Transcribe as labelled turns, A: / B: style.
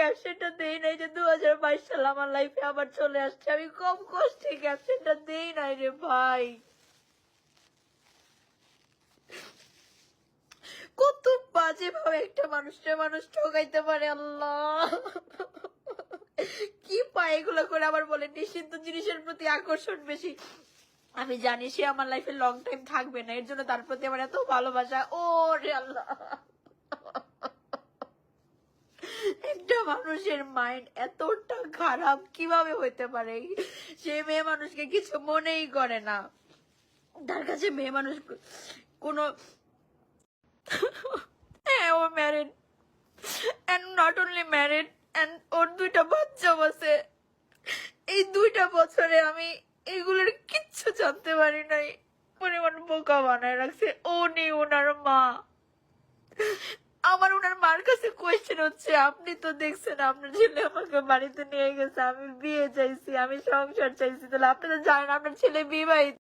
A: ক্যাপশনটা দেই নাই যে দু হাজার বাইশ সাল আমার লাইফে আবার চলে আসছে। আমি কম কষ্টে ক্যাপশনটা দেই নাই রে ভাই। কত বাজে ভাবে একটা মানুষটা মানুষ ঠকাইতে পারে, আল্লাহ। কি পায় এগুলো করে আবার বলে, নিশ্চিন্ত জিনিসের প্রতি আকর্ষণ বেশি। আমি জানি সে আমার লাইফে লং টাইম থাকবে না, এর জন্য তার প্রতি আমার এত ভালোবাসা। ও রে আল্লাহ একটা মানুষের মাইন্ড এতটা খারাপ কীভাবে হইতে পারে? সে মেয়ে মানুষকে কিছু মনেই করে না। তার কাছে মেয়ে মানুষ কোনো হ্যাঁ অনলি অ্যান্ড ওর দুইটা এই দুইটা বছরে আমি এগুলোর কিচ্ছু জানতে পারি নাই। বোকা বানায় রাখছে। ওনার মা। মার কাছে কোয়েশ্চেন হচ্ছে, আপনি তো দেখছেন আপনার ছেলে আমাকে বাড়িতে নিয়ে গেছে, আমি বিয়ে চাইছি, আমি সংসার চাইছি, তাহলে আপনি তো জানেন আপনার ছেলে বিবাহিত।